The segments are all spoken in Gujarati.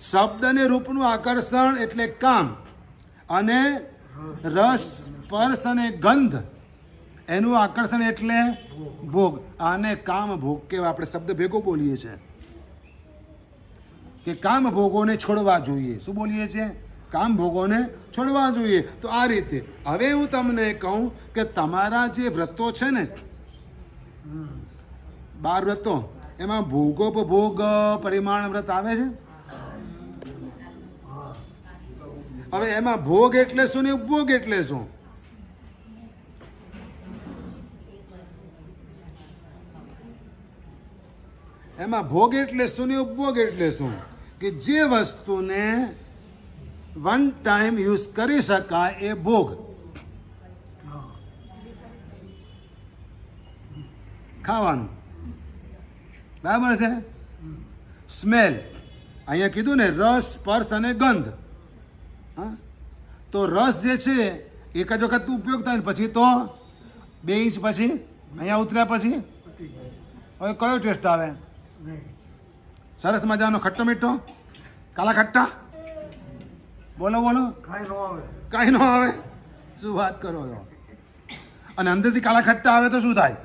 શબ્દ અને રૂપનું આકર્ષણ એટલે કામ અને રસ, સ્પર્શ અને ગંધ. એનું આકર્ષણ એટલે ભોગ. આને કામ ભોગ કેવા આપણે શબ્દ ભેગો બોલીએ છીએ. કે કામ ભોગોને છોડવા જોઈએ. શું બોલીએ છીએ? કામ ભોગોને છોડવા જોઈએ. તો આ રીતે. હવે હું તમને કહું કે તમારા જે વ્રતો છે ને, બાર વ્રતો, એમાં ભોગોપભોગ, પરિમાણ વ્રત આવે છે? હવે એમાં ભોગ એટલે શું ને ઉપભોગ એટલે શું? એમાં ભોગ એટલે શું ને ઉપભોગ એટલે શું? કે જે વસ્તુને વન ટાઈમ યુઝ કરી શકાય એ ભોગ. ખાવાનું. બરાબર છે? સ્મેલ અહીંયા કીધું ને રસ સ્પર્શ અને ગંધ. હા? તો રસ જે છે એક જ વખત ઉપયોગ થાય ને પછી તો બે ઇંચ પછી, અહીંયા ઉતર્યા પછી? હવે કયો ટેસ્ટ આવે? સરસ મજાનો ખટ્ટો મીઠો? કાલા ખટ્ટા? બોલો બોલો. કાંઈ ન આવે. કાંઈ ન આવે શું વાત કરો છો? અને અંદરથી કાલા ખટ્ટા આવે તો શું થાય?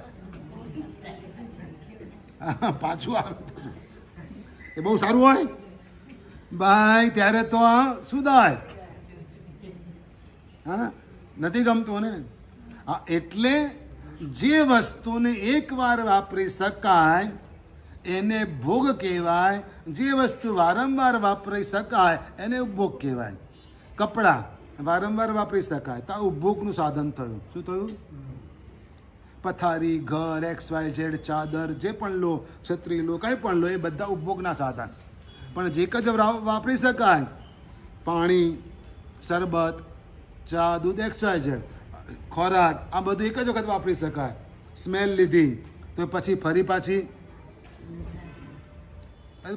પાછું આવે એ બહુ સારું હોય? ભાઈ, ત્યારે તો શું થાય હા નથી ગમતું ને હા, એટલે જે વસ્તુને એકવાર વાપરી શકાય, એને ભોગ કહેવાય. જે વસ્તુ વારંવાર વાપરી શકાય, એને ઉપભોગ કહેવાય. કપડાં વારંવાર વાપરી શકાય. તો ઉપભોગનું સાધન થયું. શું થયું? પથારી, ઘર એક્સ વાય ઝેડ ચાદર, જે પણ લો છત્રી લો, કંઈ પણ લો, એ બધા ઉપભોગના સાધન. પણ જે કદ વાપરી શકાય, પાણી, શરબત ચા દૂધ એક્સ વાય ખોરાક, આ બધું એક જ વખત વાપરી શકાય. સ્મેલ લીધી, તો પછી ફરી પાછી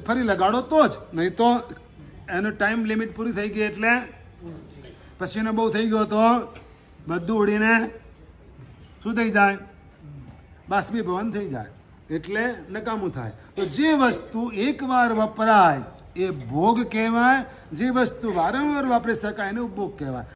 ફરી લગાડો તો જ, નહીં તો એનો ટાઈમ લિમિટ પૂરી થઈ ગઈ એટલે પછીનો બહુ થઈ ગયો તો બધું ઉડીને શું થઈ જાય? બાષ્પીભવન થઈ જાય. એટલે નકામું થાય. તો જે વસ્તુ એકવાર વપરાય, એ ભોગ કહેવાય. જે વસ્તુ વારંવાર વાપરી શકાય, એને ઉપભોગ કહેવાય.